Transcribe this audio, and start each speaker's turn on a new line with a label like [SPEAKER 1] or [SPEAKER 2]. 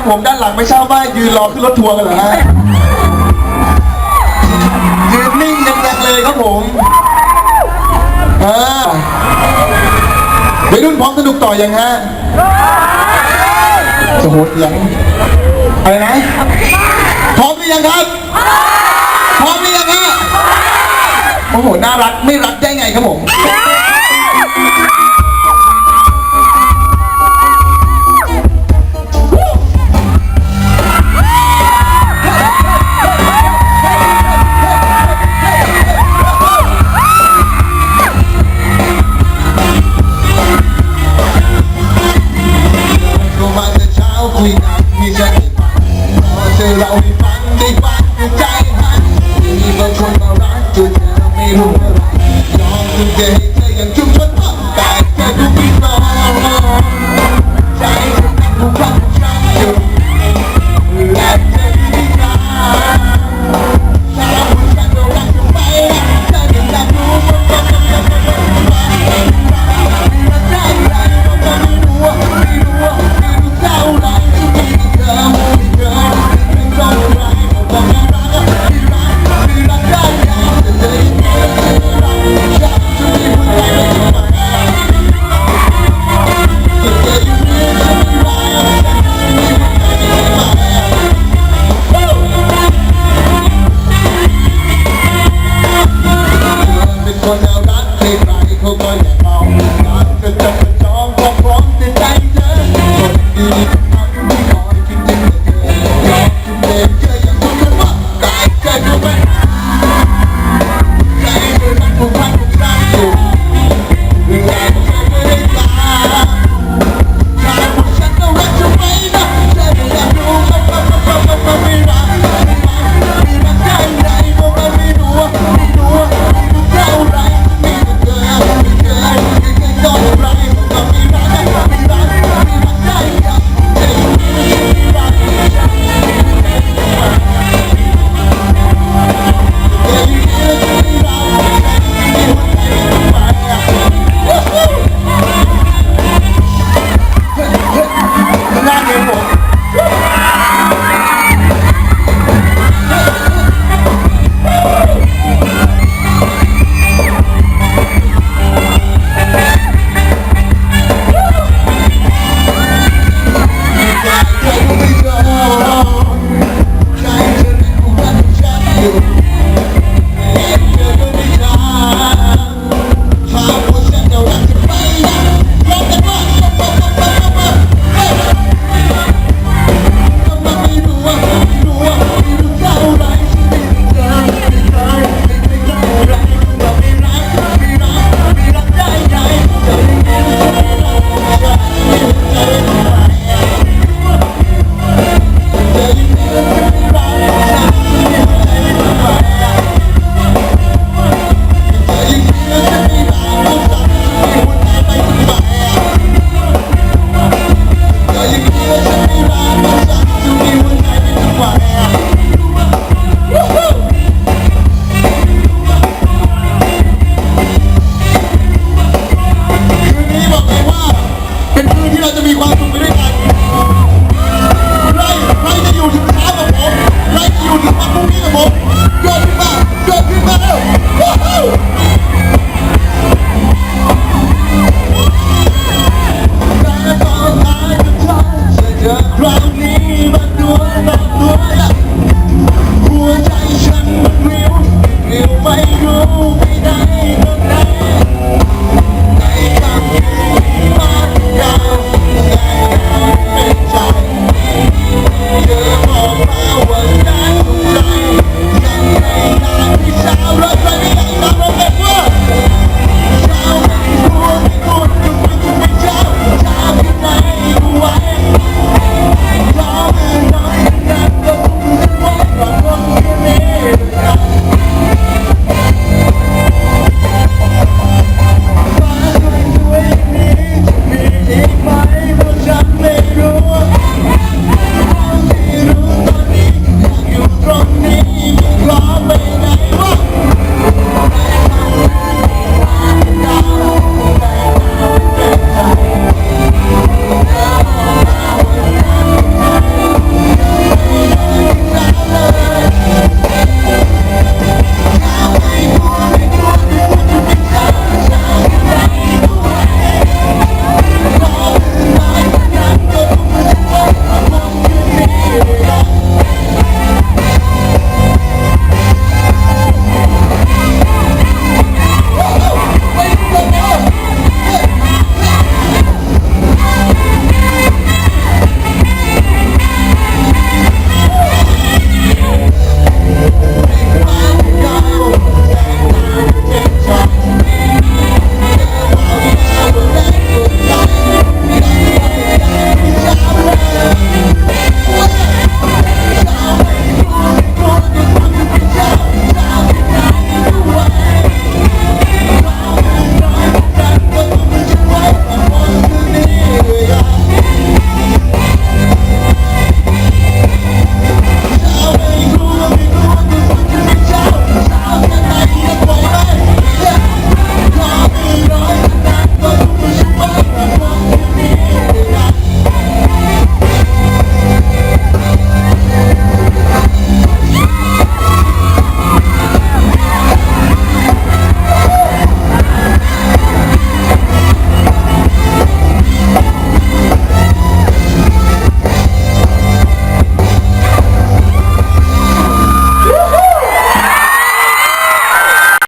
[SPEAKER 1] ครับผมด้านหลังไม่ทราบว่ายืนรอขึ้นรถทัวร์กันเหรอฮะยืนนิ่งกันๆเลยครับผมอ่าวัยรุ่นพร้อมสนุกต่อยังฮะจะโหดยังอะไรนะพร้อมหรือยังครับพร้อมหรือยังฮะโอ้โหน่ารักไม่รักได้ไงครับผม มี Hallelujah.